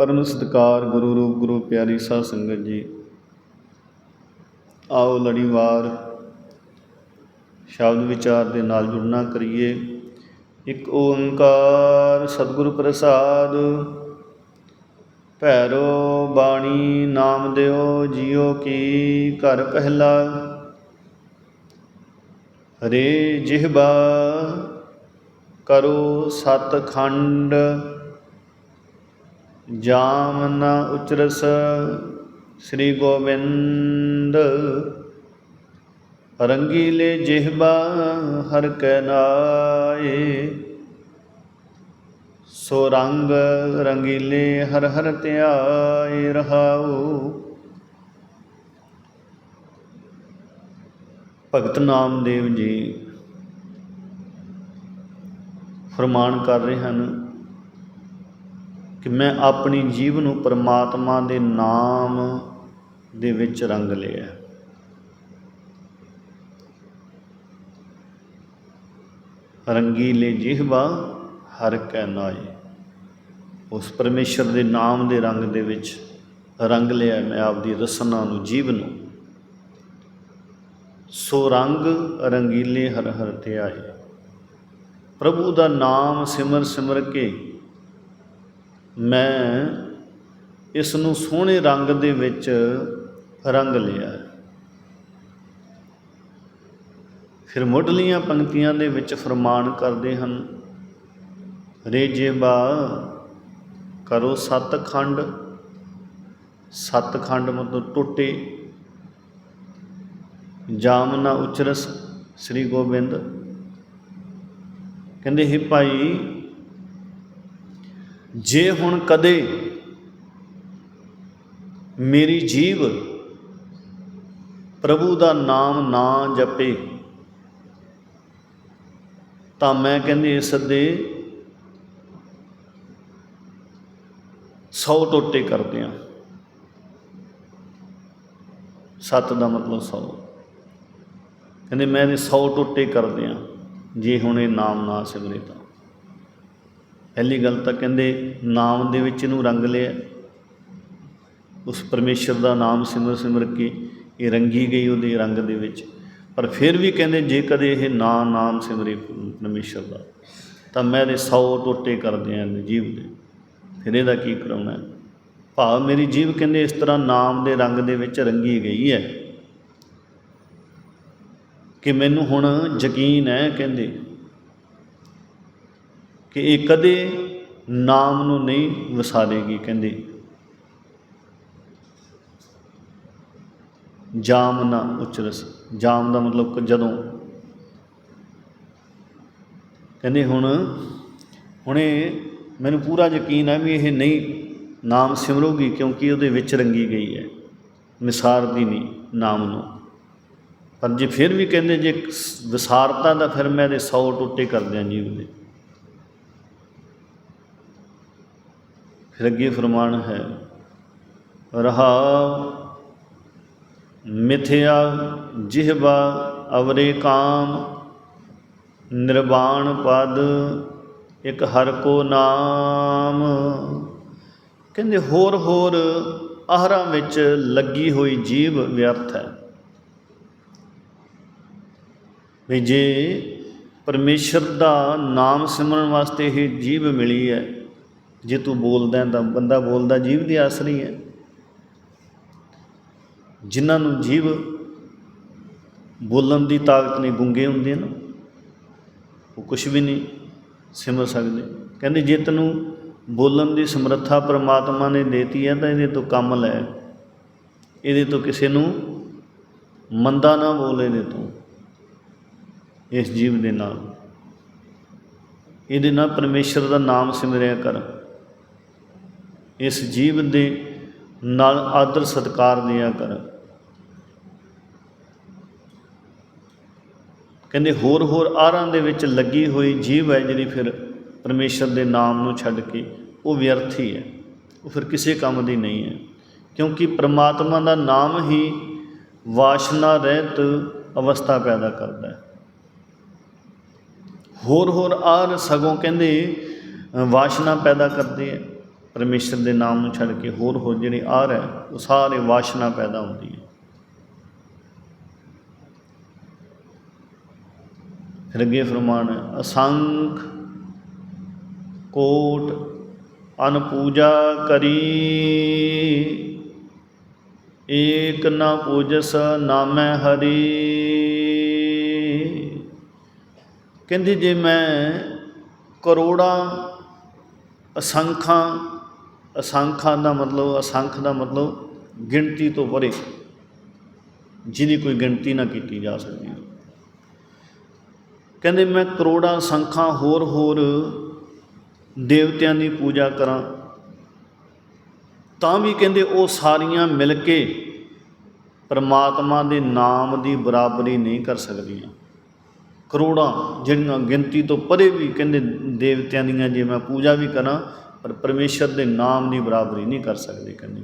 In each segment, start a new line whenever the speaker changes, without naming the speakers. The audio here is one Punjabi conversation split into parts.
ਪਰਮ ਸਤਿਕਾਰ ਗੁਰੂ ਰੂਪ, ਗੁਰੂ ਪਿਆਰੀ ਸਾਧ ਸੰਗਤ ਜੀ। ਆਓ ਲੜੀਵਾਰ ਸ਼ਬਦ ਵਿਚਾਰ ਦੇ ਨਾਲ ਜੁੜਨਾ ਕਰੀਏ। ਇੱਕ ਓੰਕਾਰ ਸਤਿਗੁਰ ਪ੍ਰਸਾਦ, ਭੈਰੋ ਬਾਣੀ ਨਾਮ ਦਿਓ ਜਿਉ ਕੀ ਘਰ ਪਹਿਲਾ। ਹਰੇ ਜਿਹਬਾ ਕਰੋ ਸਤ ਖੰਡ ਜਾਮ ਨ ਉਚਰਸ। ਸ੍ਰੀ ਗੋਬਿੰਦ ਰੰਗੀਲੇ ਜਿਹਬਾ ਹਰ ਕੈ ਨਾਏ। ਸੋ ਰੰਗ ਰੰਗੀਲੇ ਹਰ ਹਰ ਧਿਆਏ ਰਹਾਉ। ਭਗਤ ਨਾਮਦੇਵ ਜੀ ਫਰਮਾਨ ਕਰ ਰਹੇ ਹਨ ਕਿ ਮੈਂ ਆਪਣੀ ਜੀਵ ਨੂੰ ਪਰਮਾਤਮਾ ਦੇ ਨਾਮ ਦੇ ਵਿੱਚ ਰੰਗ ਲਿਆ। ਰੰਗੀਲੇ ਜਿਹਵਾ ਹਰ ਕੈ ਨਾਏ ਉਸ ਪਰਮੇਸ਼ਰ ਦੇ ਨਾਮ ਦੇ ਰੰਗ ਦੇ ਵਿੱਚ ਰੰਗ ਲਿਆ ਮੈਂ ਆਪਦੀ ਰਸਨਾ ਨੂੰ ਜੀਵ ਨੂੰ। ਸੋ ਰੰਗ ਰੰਗੀਲੇ ਹਰ ਹਰ ਤੇ ਆਏ ਪ੍ਰਭੂ ਦਾ ਨਾਮ ਸਿਮਰ ਸਿਮਰ ਕੇ ਮੈਂ ਇਸ ਨੂੰ ਸੋਹਣੇ ਰੰਗ ਦੇ ਵਿੱਚ ਰੰਗ ਲਿਆ। ਫਿਰ ਮੁੱਢਲੀਆਂ ਪੰਕਤੀਆਂ ਦੇ ਵਿੱਚ ਫਰਮਾਨ ਕਰਦੇ ਹਨ ਰੇ ਜੇਬਾ ਕਰੋ ਸਤ ਖੰਡ ਸਤ ਖੰਡ ਮਤਲਬ ਟੁੱਟੇ, ਜਾਮ ਨਾ ਉਚਰਸ, ਸ੍ਰੀ ਗੋਬਿੰਦ। ਕਹਿੰਦੇ, ਹੈ ਭਾਈ ਜੇ ਹੁਣ ਕਦੇ ਮੇਰੀ ਜੀਵ ਪ੍ਰਭੂ ਦਾ ਨਾਮ ਨਾ ਜਪੇ, ਤਾਂ ਮੈਂ ਕਹਿੰਦੇ ਇਸ ਦੇ 100 ਟੋਟੇ ਕਰਦੇ ਆ ਸੱਤ ਦਾ ਮਤਲਬ 100 ਕਹਿੰਦੇ ਮੈਂ ਇਹਦੇ 100 ਟੋਟੇ ਕਰਦੇ ਆ ਜੇ ਹੁਣ ਇਹ ਨਾਮ ਨਾ ਸਿਮਰੇ ਤਾਂ। ਪਹਿਲੀ ਗੱਲ ਤਾਂ ਕਹਿੰਦੇ ਨਾਮ ਦੇ ਵਿੱਚ ਇਹਨੂੰ ਰੰਗ ਲਿਆ। ਉਸ ਪਰਮੇਸ਼ਰ ਦਾ ਨਾਮ ਸਿਮਰ ਸਿਮਰ ਕੇ ਇਹ ਰੰਗੀ ਗਈ ਉਹਦੇ ਰੰਗ ਦੇ ਵਿੱਚ। ਪਰ ਫਿਰ ਵੀ ਕਹਿੰਦੇ ਜੇ ਕਦੇ ਇਹ ਨਾ ਨਾਮ ਸਿਮਰੇ ਪਰਮੇਸ਼ਰ ਦਾ, ਤਾਂ ਮੈਂ ਇਹਦੇ 100 ਟੋਟੇ ਕਰਦੇ ਆਂ ਜੀਵ ਦੇ। ਫਿਰ ਇਹਦਾ ਕੀ ਕਰਾਉਣਾ ਭਾਵ ਮੇਰੀ ਜੀਵ ਕਹਿੰਦੇ ਇਸ ਤਰ੍ਹਾਂ ਨਾਮ ਦੇ ਰੰਗ ਦੇ ਵਿੱਚ ਰੰਗੀ ਗਈ ਹੈ। ਕਿ ਮੈਨੂੰ ਹੁਣ ਯਕੀਨ ਹੈ ਕਹਿੰਦੇ ਕਿ ਇਹ ਕਦੇ ਨਾਮ ਨੂੰ ਨਹੀਂ ਵਿਸਾਰੇਗੀ ਕਹਿੰਦੇ। ਜਾਮ ਨਾ ਉਚਰਸ। ਜਾਮ ਦਾ ਮਤਲਬ ਜਦੋਂ। ਕਹਿੰਦੇ ਹੁਣ, ਹੁਣੇ ਮੈਨੂੰ ਪੂਰਾ ਯਕੀਨ ਹੈ ਵੀ ਇਹ ਨਹੀਂ ਨਾਮ ਸਿਮਰੂਗੀ ਕਿਉਂਕਿ ਉਹਦੇ ਵਿੱਚ ਰੰਗੀ ਗਈ ਹੈ। ਵਿਸਾਰਦੀ ਨਹੀਂ, ਨਾਮ ਨੂੰ। ਪਰ ਜੇ ਫਿਰ ਵੀ ਕਹਿੰਦੇ ਜੇ ਵਿਸਾਰਤਾ ਦਾ ਫਿਰ ਮੈਂ ਇਹਦੇ 100 ਟੁੱਟੇ ਕਰ ਦਿਆਂ ਜੀਵ ਦੇ। ਫਿਰ ਅੱਗੇ ਫਰਮਾਨ ਹੈ, ਰਹਾ ਮਿਥਿਆ ਜਿਹਵਾ ਅਵਰੇ ਕਾਮ, ਨਿਰਵਾਣ ਪਦ ਇੱਕ ਹਰ ਕੋ ਨਾਮ। ਕਹਿੰਦੇ ਹੋਰ ਹੋਰ ਆਹਰਾਂ ਵਿੱਚ ਲੱਗੀ ਹੋਈ ਜੀਵ ਵਿਅਰਥ ਹੈ। ਵੀ ਜੇ ਪਰਮੇਸ਼ਰ ਦਾ ਨਾਮ ਸਿਮਰਨ ਵਾਸਤੇ ਇਹ ਜੀਵ ਮਿਲੀ ਹੈ ਜੇ ਤੂੰ ਬੋਲਦਾ ਤਾਂ ਬੰਦਾ ਬੋਲਦਾ, ਜੀਵ ਦੀ ਆਸਰੀ ਹੈ। ਜਿਨ੍ਹਾਂ ਨੂੰ ਜੀਵ ਬੋਲਣ ਦੀ ਤਾਕਤ ਨਹੀਂ, ਗੁੰਗੇ ਹੁੰਦੇ ਨਾ, ਉਹ ਕੁਝ ਵੀ ਨਹੀਂ ਸਿਮਰ ਸਕਦੇ। ਕਹਿੰਦੇ ਜੇ ਤੈਨੂੰ ਬੋਲਣ ਦੀ ਸਮਰੱਥਾ ਪ੍ਰਮਾਤਮਾ ਨੇ ਦੇਤੀ ਹੈ ਤਾਂ ਇਹਦੇ ਤੋਂ ਕੰਮ ਲੈ। ਇਹਦੇ ਤੋਂ ਕਿਸੇ ਨੂੰ ਮੰਦਾ ਨਾ ਬੋਲੇ ਇਹਦੇ ਤੋਂ, ਇਸ ਜੀਵ ਦੇ ਨਾਲ। ਇਹਦੇ ਨਾਲ ਪਰਮੇਸ਼ਰ ਦਾ ਨਾਮ ਸਿਮਰਿਆ ਕਰ। ਇਸ ਜੀਵ ਦੇ ਨਾਲ ਆਦਰ ਸਤਕਾਰ ਦਿਆ ਕਰ। ਕਹਿੰਦੇ, ਹੋਰ ਹੋਰ ਆਰਾਂ ਦੇ ਵਿੱਚ ਲੱਗੀ ਹੋਈ ਜੀਵ ਹੈ ਜਿਹੜੀ ਫਿਰ ਪਰਮੇਸ਼ਰ ਦੇ ਨਾਮ ਨੂੰ ਛੱਡ ਕੇ ਉਹ ਵਿਅਰਥੀ ਹੈ ਉਹ ਫਿਰ ਕਿਸੇ ਕੰਮ ਦੀ ਨਹੀਂ ਹੈ। ਕਿਉਂਕਿ ਪ੍ਰਮਾਤਮਾ ਦਾ ਨਾਮ ਹੀ ਵਾਸ਼ਨਾ ਰਹਿਤ ਅਵਸਥਾ ਪੈਦਾ ਕਰਦਾ ਹੈ। ਹੋਰ ਹੋਰ ਆਰ ਸਗੋਂ ਕਹਿੰਦੇ ਵਾਸ਼ਨਾ ਪੈਦਾ ਕਰਦੇ ਹੈ। ਪਰਮੇਸ਼ਰ ਦੇ ਨਾਮ ਨੂੰ ਛੱਡ ਕੇ ਹੋਰ ਹੋਰ ਜਿਹੜੇ ਆਰ ਹੈ ਉਹ ਸਾਰੇ ਵਾਸ਼ਨਾ ਪੈਦਾ ਹੁੰਦੀ ਹੈ। ਫਿਰ ਅੱਗੇ ਫਰਮਾਨ, ਅਸੰਖ ਕੋਟ ਅਨ ਪੂਜਾ ਕਰੀ, ਏਕ ਨਾ ਪੂਜਸ ਨਾਮੈ ਹਰੀ। ਕਹਿੰਦੇ ਜੇ ਮੈਂ ਕਰੋੜਾਂ ਅਸੰਖਾਂ ਅਸੰਖਾਂ ਦਾ ਮਤਲਬ, ਅਸੰਖ ਦਾ ਮਤਲਬ ਗਿਣਤੀ ਤੋਂ ਪਰੇ, ਜਿਹਦੀ ਕੋਈ ਗਿਣਤੀ ਨਾ ਕੀਤੀ ਜਾ ਸਕਦੀ। ਕਹਿੰਦੇ, ਮੈਂ ਕਰੋੜਾਂ ਸੰਖਾਂ ਹੋਰ ਹੋਰ ਦੇਵਤਿਆਂ ਦੀ ਪੂਜਾ ਕਰਾਂ। ਤਾਂ ਵੀ ਕਹਿੰਦੇ, ਉਹ ਸਾਰੀਆਂ ਮਿਲ ਕੇ ਪਰਮਾਤਮਾ ਦੇ ਨਾਮ ਦੀ ਬਰਾਬਰੀ ਨਹੀਂ ਕਰ ਸਕਦੀਆਂ। ਕਰੋੜਾਂ ਜਿਹੜੀਆਂ ਗਿਣਤੀ ਤੋਂ ਪਰੇ ਵੀ ਕਹਿੰਦੇ, ਦੇਵਤਿਆਂ ਦੀਆਂ ਜੇ ਮੈਂ ਪੂਜਾ ਵੀ ਕਰਾਂ ਪਰ ਪਰਮੇਸ਼ਰ ਦੇ ਨਾਮ ਦੀ ਬਰਾਬਰੀ ਨਹੀਂ ਕਰ ਸਕਦੇ ਕਹਿੰਦੇ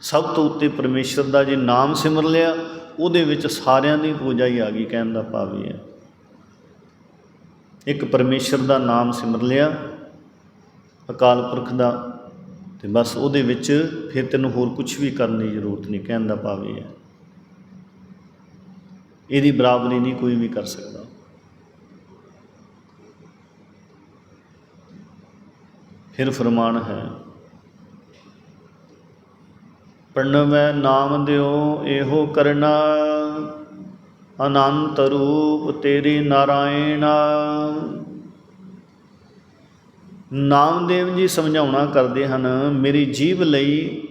ਸਭ ਤੋਂ ਉੱਤੇ ਪਰਮੇਸ਼ਰ ਦਾ ਜੇ ਨਾਮ ਸਿਮਰ ਲਿਆ, ਉਹਦੇ ਵਿੱਚ ਸਾਰਿਆਂ ਦੀ ਪੂਜਾ ਹੀ ਆ ਗਈ ਕਹਿਣ ਦਾ ਭਾਵ ਇਹ ਹੈ। ਇੱਕ ਪਰਮੇਸ਼ਰ ਦਾ ਨਾਮ ਸਿਮਰ ਲਿਆ, ਅਕਾਲ ਪੁਰਖ ਦਾ, ਤੇ ਬਸ ਉਹਦੇ ਵਿੱਚ ਫਿਰ ਤੈਨੂੰ ਹੋਰ ਕੁਝ ਵੀ ਕਰਨ ਦੀ ਜ਼ਰੂਰਤ ਨਹੀਂ, ਕਹਿਣ ਦਾ ਭਾਵ ਇਹ ਹੈ। ਇਹਦੀ ਬਰਾਬਰੀ ਨਹੀਂ ਕੋਈ ਵੀ ਕਰ ਸਕਦਾ। ਫਿਰ ਫਰਮਾਨ ਹੈ। ਪ੍ਰਣਵੈ ਨਾਮ ਦਿਓ, ਇਹੋ ਕਰਨਾ। ਅਨੰਤ ਰੂਪ ਤੇਰੇ ਨਾਰਾਇਣ। ਨਾਮਦੇਵ ਜੀ ਸਮਝਾਉਣਾ ਕਰਦੇ ਹਨ, ਮੇਰੀ ਜੀਵ ਲਈ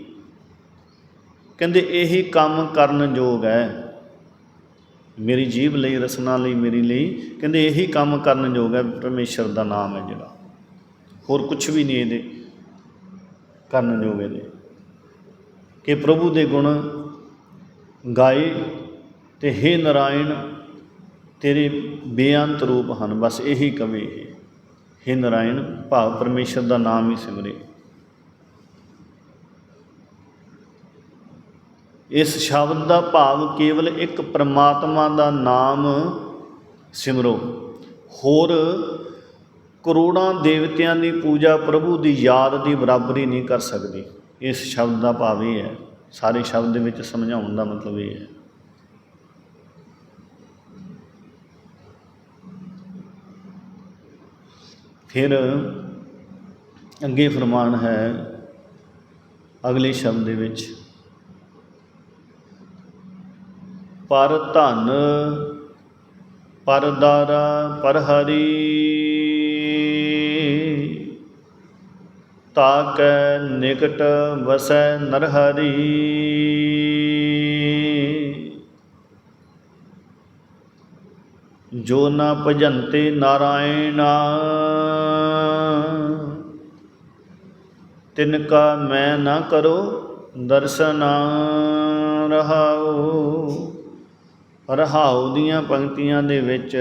ਕਹਿੰਦੇ ਇਹੀ ਕੰਮ ਕਰਨ ਯੋਗ ਹੈ। ਮੇਰੀ ਜੀਵ ਲਈ, ਰਸਨਾ ਲਈ, ਮੇਰੀ ਲਈ ਕਹਿੰਦੇ ਇਹੀ ਕੰਮ ਕਰਨ ਯੋਗ ਹੈ, ਪਰਮੇਸ਼ਰ ਦਾ ਨਾਮ ਹੈ ਜਿਹੜਾ। ਹੋਰ ਕੁਝ ਵੀ ਨਹੀਂ ਇਹਦੇ, ਕਰਨ ਯੋਗ ਇਹਦੇ। ਕਿ ਪ੍ਰਭੂ ਦੇ ਗੁਣ ਗਾਏ ਤੇ हे ਨਰਾਇਣ, ਤੇਰੇ ਬੇਅੰਤ ਰੂਪ ਹਨ, ਬਸ ਇਹੀ ਕਵੇ ਇਹ। हे ਨਰਾਇਣ, ਭਾਵ ਪਰਮੇਸ਼ਰ ਦਾ ਨਾਮ ਹੀ ਸਿਮਰੇ। ਇਸ ਸ਼ਬਦ ਦਾ ਭਾਵ ਕੇਵਲ ਇੱਕ ਪ੍ਰਮਾਤਮਾ ਦਾ ਨਾਮ ਸਿਮਰੋ। ਹੋਰ ਕਰੋੜਾਂ ਦੇਵਤਿਆਂ ਦੀ ਪੂਜਾ ਪ੍ਰਭੂ ਦੀ ਯਾਦ ਦੀ ਬਰਾਬਰੀ ਨਹੀਂ ਕਰ ਸਕਦੀ। ਇਸ ਸ਼ਬਦ ਦਾ ਭਾਵ ਇਹ ਹੈ। ਸਾਰੇ ਸ਼ਬਦ ਦੇ ਵਿੱਚ ਸਮਝਾਉਣ ਦਾ ਮਤਲਬ ਇਹ ਹੈ। ਫਿਰ ਅੱਗੇ ਫਰਮਾਨ ਹੈ ਅਗਲੇ ਸ਼ਬਦ ਦੇ ਵਿੱਚ, ਪਰ ਧਨ, ਪਰ ਦਾਰਾ, ਪਰ ਹਰੀ ਤਾਕੈ ਨਿਕਟ ਵਸੈ ਨਰਹਰੀ। ਜੋ ਨਾ ਭਜੰਤੇ ਨਾਰਾਇਣਾ ਤਿਨ ਕਾ ਮੈਂ ਨਾ ਕਰੋ ਦਰਸ਼ਨ ਰਹਾਉ। ਰਹਾਉ ਦੀਆਂ ਪੰਕਤੀਆਂ ਦੇ ਵਿੱਚ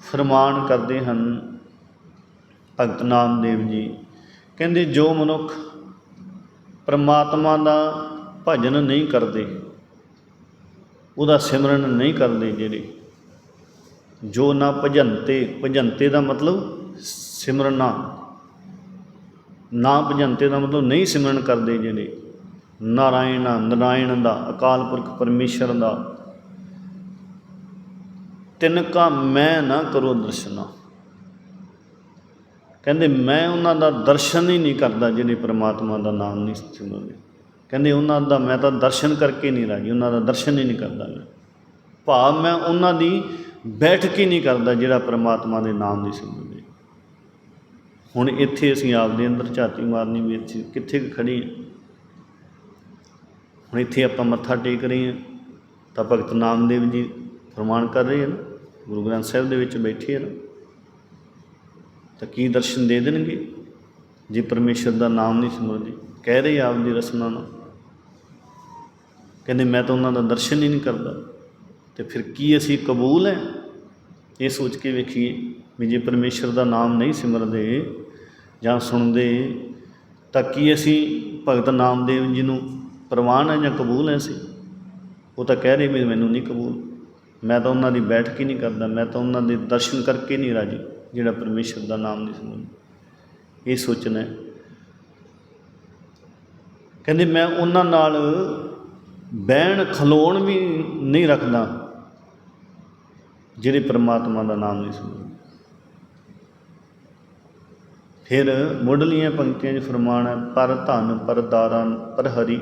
ਫਰਮਾਨ ਕਰਦੇ ਹਨ ਭਗਤ ਨਾਮਦੇਵ ਜੀ। ਕਹਿੰਦੇ, ਜੋ ਮਨੁੱਖ ਪ੍ਰਮਾਤਮਾ ਦਾ ਭਜਨ ਨਹੀਂ ਕਰਦੇ, ਉਹਦਾ ਸਿਮਰਨ ਨਹੀਂ ਕਰਦੇ ਜਿਹੜੇ, ਜੋ ਨਾ ਭਜੰਤੇ ਭਜੰਤੇ ਦਾ ਮਤਲਬ ਸਿਮਰਨਾ ਨਾ ਭਜੰਤੇ ਦਾ ਮਤਲਬ ਨਹੀਂ ਸਿਮਰਨ ਕਰਦੇ ਜਿਹੜੇ, ਨਾਰਾਇਣ ਨਾਰਾਇਣ ਦਾ, ਅਕਾਲ ਪੁਰਖ ਪਰਮੇਸ਼ਰ ਦਾ। ਤਿੰਨ ਕਾ ਮੈਂ ਨਾ ਕਰੋ ਦਰਸ਼ਨਾ। ਕਹਿੰਦੇ, ਮੈਂ ਉਹਨਾਂ ਦਾ ਦਰਸ਼ਨ ਹੀ ਨਹੀਂ ਕਰਦਾ ਜਿਹੜੇ ਪ੍ਰਮਾਤਮਾ ਦਾ ਨਾਮ ਨਹੀਂ ਸਿਮਰਦੇ ਕਹਿੰਦੇ, ਉਹਨਾਂ ਦਾ, ਮੈਂ ਤਾਂ ਦਰਸ਼ਨ ਕਰਕੇ ਨਹੀਂ ਰਾਜੀ, ਉਹਨਾਂ ਦਾ ਦਰਸ਼ਨ ਹੀ ਨਹੀਂ ਕਰਦਾ ਮੈਂ। ਭਾਵ ਮੈਂ ਉਹਨਾਂ ਦੀ ਬੈਠਕ ਹੀ ਨਹੀਂ ਕਰਦਾ ਜਿਹੜਾ ਪ੍ਰਮਾਤਮਾ ਦੇ ਨਾਮ ਦੀ ਸਿਮਰਦੇ ਹੁਣ ਇੱਥੇ ਅਸੀਂ ਆਪਦੇ ਅੰਦਰ ਝਾਤੀ ਮਾਰਨੀ ਵੀ ਇੱਥੇ ਕਿੱਥੇ ਕੁ ਖੜੇ ਹਾਂ? ਹੁਣ ਇੱਥੇ ਆਪਾਂ ਮੱਥਾ ਟੇਕ ਰਹੇ ਹਾਂ, ਤਾਂ ਭਗਤ ਨਾਮਦੇਵ ਜੀ ਫਰਮਾਨ ਕਰ ਰਹੇ ਹਨ, ਗੁਰੂ ਗ੍ਰੰਥ ਸਾਹਿਬ ਦੇ ਵਿੱਚ ਬੈਠੇ ਹਨ। ਤਾਂ ਕੀ ਦਰਸ਼ਨ ਦੇ ਦੇਣਗੇ? ਜੇ ਪਰਮੇਸ਼ਰ ਦਾ ਨਾਮ ਨਹੀਂ ਸਿਮਰਦੇ ਕਹਿ ਰਹੇ ਆਪ ਦੀ ਰਸਨਾ ਨਾਲ ਕਹਿੰਦੇ, ਮੈਂ ਤਾਂ ਉਹਨਾਂ ਦਾ ਦਰਸ਼ਨ ਹੀ ਨਹੀਂ ਕਰਦਾ। ਤੇ ਫਿਰ ਕੀ ਅਸੀਂ ਕਬੂਲ ਹੈ? ਇਹ ਸੋਚ ਕੇ ਵੇਖੀਏ ਵੀ ਜੇ ਪਰਮੇਸ਼ਰ ਦਾ ਨਾਮ ਨਹੀਂ ਸਿਮਰਦੇ ਜਾਂ ਸੁਣਦੇ, ਤਾਂ ਕੀ ਅਸੀਂ ਭਗਤ ਨਾਮਦੇਵ ਜੀ ਨੂੰ ਪ੍ਰਵਾਨ ਹੈ ਜਾਂ ਕਬੂਲ ਹੈ ਅਸੀਂ? ਉਹ ਤਾਂ ਕਹਿ ਰਹੇ ਵੀ ਮੈਨੂੰ ਨਹੀਂ ਕਬੂਲ। ਮੈਂ ਤਾਂ ਉਹਨਾਂ ਦੀ ਬੈਠਕ ਹੀ ਨਹੀਂ ਕਰਦਾ, ਮੈਂ ਤਾਂ ਉਹਨਾਂ ਦੇ ਦਰਸ਼ਨ ਕਰਕੇ ਨਹੀਂ ਰਾਜੀ। ਜਿਹੜਾ ਪਰਮੇਸ਼ਰ ਦਾ ਨਾਮ ਨਹੀਂ ਸਿਮਰਦਾ ਇਹ ਸੋਚਣਾ ਕਹਿੰਦੇ ਮੈਂ ਉਹਨਾਂ ਨਾਲ ਬਹਿਣ ਖਲੋਣ ਵੀ ਨਹੀਂ ਰੱਖਦਾ, ਜਿਹੜੇ ਪ੍ਰਮਾਤਮਾ ਦਾ ਨਾਮ ਨਹੀਂ ਸਮਝਦੇ ਫਿਰ ਮੁੱਢਲੀਆਂ ਪੰਕਤੀਆਂ 'ਚ ਫਰਮਾਨ ਹੈ, ਪਰ ਧਨ, ਪਰ ਦਾਰਾਂ, ਪਰ ਹਰੀ।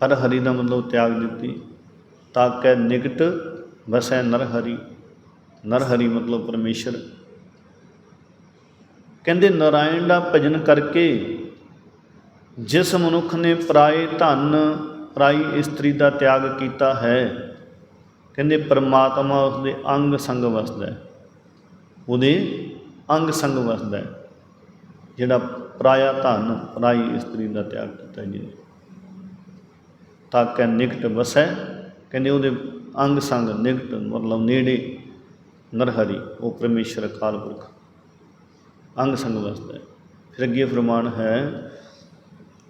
ਪਰ ਹਰੀ ਦਾ ਮਤਲਬ ਤਿਆਗ ਦਿੱਤੀ, ਤਾਂ ਕਿ ਨਿਕਟ ਵਸੈ ਨਰ ਹਰੀ ਨਰਹਰੀ ਮਤਲਬ ਪਰਮੇਸ਼ਰ। ਕਹਿੰਦੇ, ਨਾਰਾਇਣ ਦਾ ਭਜਨ ਕਰਕੇ ਜਿਸ ਮਨੁੱਖ ਨੇ ਪਰਾਏ ਧਨ, ਪਰਾਈ ਇਸਤਰੀ ਦਾ ਤਿਆਗ ਕੀਤਾ ਹੈ, ਕਹਿੰਦੇ, ਪਰਮਾਤਮਾ ਉਸਦੇ ਅੰਗ ਸੰਗ ਵਸਦਾ ਹੈ। ਉਹਦੇ ਅੰਗ ਸੰਗ ਵਸਦਾ ਹੈ, ਜਿਹੜਾ ਪਰਾਇਆ ਧਨ, ਪਰਾਈ ਇਸਤਰੀ ਦਾ ਤਿਆਗ ਕੀਤਾ ਜੀ ਤਾਂ ਕਿ ਨਿਕਟ ਵਸੈ, ਕਹਿੰਦੇ, ਉਹਦੇ ਅੰਗ ਸੰਗ ਨਿਕਟ, ਮਤਲਬ ਨੇੜੇ ਨਰਹਰੀ ਉਹ ਪਰਮੇਸ਼ਰ ਅਕਾਲ ਪੁਰਖ ਅੰਗ ਸੰਗ ਵਸਦਾ ਹੈ ਫਿਰ ਅੱਗੇ ਫਰਮਾਨ ਹੈ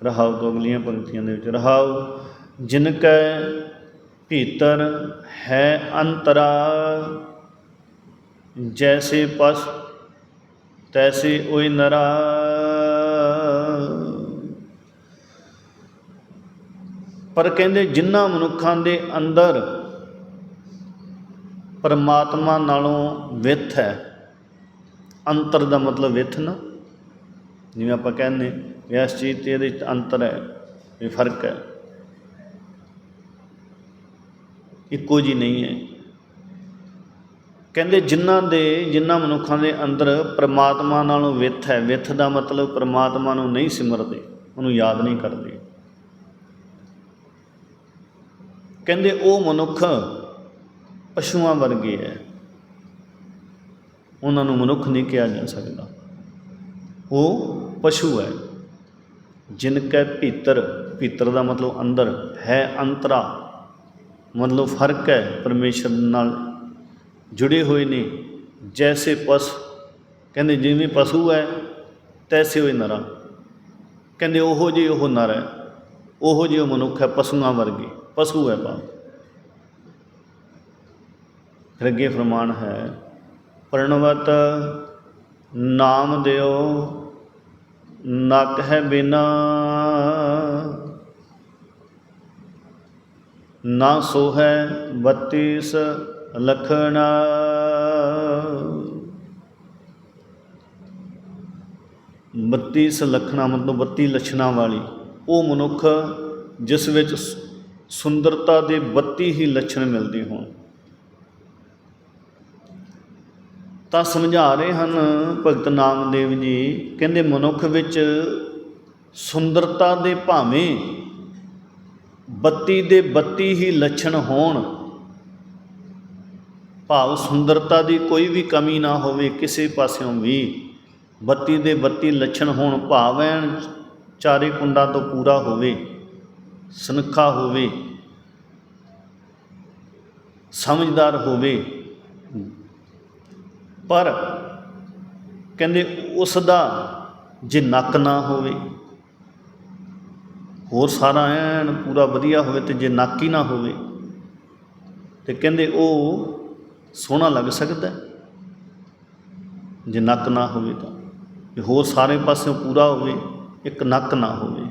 ਰਹਾਉ ਤੋਂ ਅਗਲੀਆਂ ਪੰਕਤੀਆਂ ਦੇ ਵਿੱਚ ਰਹਾਉ ਜਿਨ ਕੈ ਭੀਤਰ ਹੈ ਅੰਤਰਾ ਜੈਸੇ ਪਸ ਤੈਸੇ ਓਇ ਨਰਾ ਪਰ ਕਹਿੰਦੇ ਜਿਨ੍ਹਾਂ ਮਨੁੱਖਾਂ ਦੇ ਅੰਦਰ ਪਰਮਾਤਮਾ ਨਾਲੋਂ ਵਿੱਥ ਹੈ। ਅੰਤਰ ਦਾ ਮਤਲਬ ਵਿੱਥ ਨਾ। ਜਿਵੇਂ ਆਪਾਂ ਕਹਿੰਦੇ ਵੀ ਇਸ ਚੀਜ਼ ਤੇ ਇਹਦੇ ਵਿੱਚ ਅੰਤਰ ਹੈ ਇਹ ਫ਼ਰਕ ਹੈ। ਇੱਕੋ ਜੀ ਨਹੀਂ ਹੈ। ਕਹਿੰਦੇ ਜਿਨ੍ਹਾਂ ਦੇ, ਜਿਨ੍ਹਾਂ ਮਨੁੱਖਾਂ ਦੇ ਅੰਦਰ ਪ੍ਰਮਾਤਮਾ ਨਾਲੋਂ ਵਿੱਥ ਹੈ, ਵਿੱਥ ਦਾ ਮਤਲਬ ਪ੍ਰਮਾਤਮਾ ਨੂੰ ਨਹੀਂ ਸਿਮਰਦੇ, ਉਹਨੂੰ ਯਾਦ ਨਹੀਂ ਕਰਦੇ। ਕਹਿੰਦੇ ਉਹ ਮਨੁੱਖ ਪਸ਼ੂਆਂ ਵਰਗੇ ਹੈ ਉਹਨਾਂ ਨੂੰ ਮਨੁੱਖ ਨਹੀਂ ਕਿਹਾ ਜਾ ਸਕਦਾ। ਉਹ ਪਸ਼ੂ ਹੈ ਜਿਨ ਕੈ ਭੀਤਰ ਭੀਤਰ ਦਾ ਮਤਲਬ ਅੰਦਰ ਹੈ ਅੰਤਰਾ। ਮਤਲਬ ਫ਼ਰਕ ਹੈ ਪਰਮੇਸ਼ਰ ਨਾਲ ਜੁੜੇ ਹੋਏ ਨੇ। ਜੈਸੇ ਪਸ, ਕਹਿੰਦੇ ਜਿਵੇਂ ਪਸ਼ੂ ਹੈ ਤੈਸੇ ਹੋਏ ਨਰਾ। ਕਹਿੰਦੇ ਉਹੋ ਜਿਹੇ ਉਹ ਨਰ ਹੈ ਉਹੋ ਜਿਹੇ ਉਹ ਮਨੁੱਖ ਹੈ ਪਸ਼ੂਆਂ ਵਰਗੇ। ਪਸ਼ੂ ਹੈ ਪਾ ਫਿਰ ਅੱਗੇ ਫਰਮਾਨ ਹੈ, ਪ੍ਰਣਵਤ ਨਾਮ ਦਿਓ, ਨਕ ਹੈ ਬਿਨਾ, ਨਾ ਸੋ ਹੈ 32 ਲਖਣਾ। ਬੱਤੀ ਲਖਣਾ ਮਤਲਬ 32 ਲੱਛਣਾਂ ਵਾਲੀ, ਉਹ ਮਨੁੱਖ ਜਿਸ ਵਿੱਚ ਸੁੰਦਰਤਾ ਦੇ 32 ਹੀ ਲੱਛਣ ਮਿਲਦੇ ਹੋਣ। ਤਾਂ ਸਮਝਾ ਰਹੇ ਹਨ ਭਗਤ ਨਾਮਦੇਵ ਜੀ। ਕਹਿੰਦੇ, ਮਨੁੱਖ ਵਿੱਚ ਸੁੰਦਰਤਾ ਦੇ ਭਾਵੇਂ 32 ਦੇ 32 ਹੀ ਲੱਛਣ ਹੋਣ, ਭਾਵ ਸੁੰਦਰਤਾ ਦੀ ਕੋਈ ਵੀ ਕਮੀ ਨਾ ਹੋਵੇ, ਕਿਸੇ ਪਾਸਿਓਂ ਵੀ 32 ਦੇ 32 ਲੱਛਣ ਹੋਣ, ਭਾਵ ਐਨ ਚਾਰੇ ਕੁੰਡਾਂ ਤੋਂ ਪੂਰਾ ਹੋਵੇ, ਸੁਨੱਖਾ ਹੋਵੇ, ਸਮਝਦਾਰ ਹੋਵੇ। ਪਰ ਕਹਿੰਦੇ ਉਸ ਦਾ ਜੇ ਨੱਕ ਨਾ ਹੋਵੇ, ਹੋਰ ਸਾਰਾ ਐਨ ਪੂਰਾ ਵਧੀਆ ਹੋਵੇ ਤੇ ਜੇ ਨੱਕ ਹੀ ਨਾ ਹੋਵੇ, ਤੇ ਕਹਿੰਦੇ ਉਹ ਸੋਹਣਾ ਲੱਗ ਸਕਦਾ ਜੇ ਨੱਕ ਨਾ ਹੋਵੇ ਤਾਂ, ਜੇ ਹੋਰ ਸਾਰੇ ਪਾਸਿਓਂ ਪੂਰਾ ਹੋਵੇ, ਇੱਕ ਨੱਕ ਨਾ ਹੋਵੇ।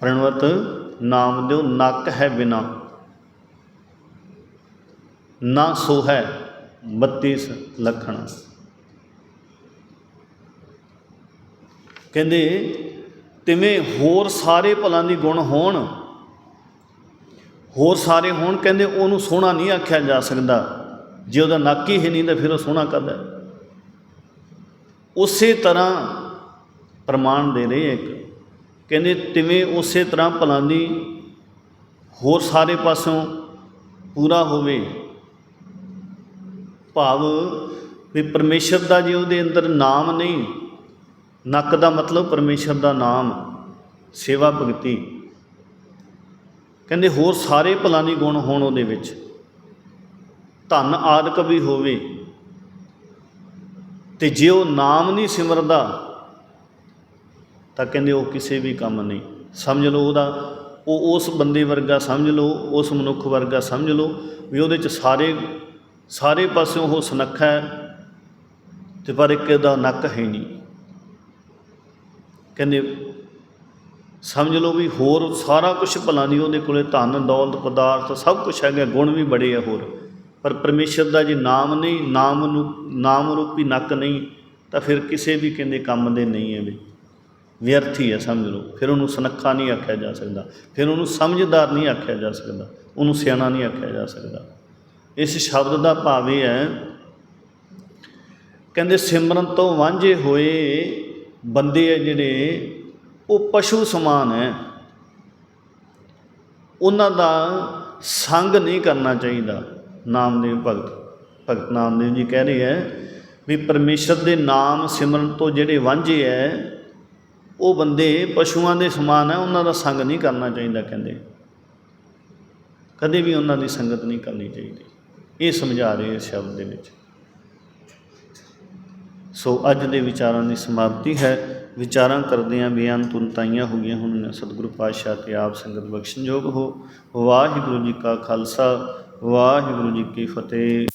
ਪ੍ਰਣਵਤ, ਨਾਮ ਦਿਓ, ਨੱਕ ਹੈ ਬਿਨਾ। ਨਾ ਸੋ ਹੈ 32 ਲਖਣ। ਕਹਿੰਦੇ, ਤਿਵੇਂ ਹੋਰ ਸਾਰੇ ਭਲਾਂ ਦੀ ਗੁਣ ਹੋਣ। ਹੋਰ ਸਾਰੇ ਹੋਣ, ਕਹਿੰਦੇ, ਉਹਨੂੰ ਸੋਹਣਾ ਨਹੀਂ ਆਖਿਆ ਜਾ ਸਕਦਾ। ਜੇ ਉਹਦਾ ਨੱਕ ਹੀ ਨਹੀਂ ਤਾਂ ਫਿਰ ਉਹ ਸੋਹਣਾ ਕਰਦਾ ਉਸੇ ਤਰ੍ਹਾਂ ਪ੍ਰਮਾਣ ਦੇ ਰਹੇ ਇੱਕ। ਕਹਿੰਦੇ, ਤਿਵੇਂ ਉਸੇ ਤਰ੍ਹਾਂ ਭਲਾਂ ਦੀ ਹੋਰ ਸਾਰੇ ਪਾਸੋਂ ਪੂਰਾ ਹੋਵੇ। ਭਾਵ ਵੀ ਪਰਮੇਸ਼ਰ ਦਾ ਜੇ ਉਹਦੇ ਅੰਦਰ ਨਾਮ ਨਹੀਂ, ਨੱਕ ਦਾ ਮਤਲਬ ਪਰਮੇਸ਼ਰ ਦਾ ਨਾਮ, ਸੇਵਾ ਭਗਤੀ। ਕਹਿੰਦੇ ਹੋਰ ਸਾਰੇ ਭਲਾਂ ਗੁਣ ਹੋਣ ਉਹਦੇ ਵਿੱਚ। ਧਨ ਆਦਿਕ ਵੀ ਹੋਵੇ। ਤੇ ਜੇ ਉਹ ਨਾਮ ਨਹੀਂ ਸਿਮਰਦਾ, ਤਾਂ ਕਹਿੰਦੇ ਉਹ ਕਿਸੇ ਵੀ ਕੰਮ ਨਹੀਂ। ਸਮਝ ਲਓ ਉਹਦਾ, ਉਹ ਉਸ ਬੰਦੇ ਵਰਗਾ ਸਮਝ ਲਓ, ਉਸ ਮਨੁੱਖ ਵਰਗਾ ਸਮਝ ਲਓ, ਵੀ ਉਹਦੇ ਚ ਸਾਰੇ ਸਾਰੇ ਪਾਸਿਓਂ ਉਹ ਸੁਨੱਖਾ ਹੈ ਤੇ ਪਰ ਇੱਕ ਇਹਦਾ ਨੱਕ ਹੈ ਨਹੀਂ। ਕਹਿੰਦੇ, ਸਮਝ ਲਓ ਵੀ ਹੋਰ ਸਾਰਾ ਕੁਝ ਭਲਾ ਨਹੀਂ, ਉਹਦੇ ਕੋਲੇ ਧਨ, ਦੌਲਤ, ਪਦਾਰਥ, ਸਭ ਕੁਝ ਹੈਗਾ, ਗੁਣ ਵੀ ਬੜੇ ਆ ਹੋਰ। ਪਰ ਪਰਮੇਸ਼ਰ ਦਾ ਜੇ ਨਾਮ ਨਹੀਂ, ਨਾਮ ਨੂੰ, ਨਾਮ ਰੂਪੀ ਨੱਕ ਨਹੀਂ, ਤਾਂ ਫਿਰ ਕਿਸੇ ਵੀ ਕਹਿੰਦੇ ਕੰਮ ਦੇ ਨਹੀਂ ਹੈ ਵੀ। ਵਿਅਰਥ ਹੀ ਹੈ, ਸਮਝ ਲਓ। ਫਿਰ ਉਹਨੂੰ ਸੁਨੱਖਾ ਨਹੀਂ ਆਖਿਆ ਜਾ ਸਕਦਾ। ਫਿਰ ਉਹਨੂੰ ਸਮਝਦਾਰ ਨਹੀਂ ਆਖਿਆ ਜਾ ਸਕਦਾ। ਉਹਨੂੰ ਸਿਆਣਾ ਨਹੀਂ ਆਖਿਆ ਜਾ ਸਕਦਾ। ਇਸ ਸ਼ਬਦ ਦਾ ਭਾਵ ਇਹ ਹੈ, ਕਹਿੰਦੇ ਸਿਮਰਨ ਤੋਂ ਵਾਂਝੇ ਹੋਏ ਬੰਦੇ ਆ ਜਿਹੜੇ, ਉਹ ਪਸ਼ੂ ਸਮਾਨ ਹੈ। ਉਹਨਾਂ ਦਾ ਸੰਗ ਨਹੀਂ ਕਰਨਾ ਚਾਹੀਦਾ, ਨਾਮਦੇਵ ਭਗਤ ਭਗਤ ਨਾਮਦੇਵ ਜੀ ਕਹਿ ਰਹੇ ਹੈ ਵੀ ਪਰਮੇਸ਼ਰ ਦੇ ਨਾਮ ਸਿਮਰਨ ਤੋਂ ਜਿਹੜੇ ਵਾਂਝੇ ਹੈ, ਉਹ ਬੰਦੇ ਪਸ਼ੂਆਂ ਦੇ ਸਮਾਨ ਹੈ, ਉਹਨਾਂ ਦਾ ਸੰਗ ਨਹੀਂ ਕਰਨਾ ਚਾਹੀਦਾ ਕਹਿੰਦੇ। ਕਦੇ ਵੀ ਉਹਨਾਂ ਦੀ ਸੰਗਤ ਨਹੀਂ ਕਰਨੀ ਚਾਹੀਦੀ। ਇਹ ਸਮਝਾ ਰਹੇ ਇਸ ਸ਼ਬਦ ਦੇ ਵਿੱਚ। ਸੋ ਅੱਜ ਦੇ ਵਿਚਾਰਾਂ ਦੀ ਸਮਾਪਤੀ ਹੈ। ਵਿਚਾਰਾਂ ਕਰਦਿਆਂ ਬੇਅੰਤ ਤੁਨਤਾਈਆਂ ਹੋ ਗਈਆਂ ਹੁਣ ਸਤਿਗੁਰੂ ਪਾਤਸ਼ਾਹ ਤੇ ਆਪ ਸੰਗਤ ਬਖਸ਼ਣਯੋਗ ਹੋ। ਵਾਹਿਗੁਰੂ ਜੀ ਕਾ ਖਾਲਸਾ, ਵਾਹਿਗੁਰੂ ਜੀ ਕੀ ਫਤਿਹ।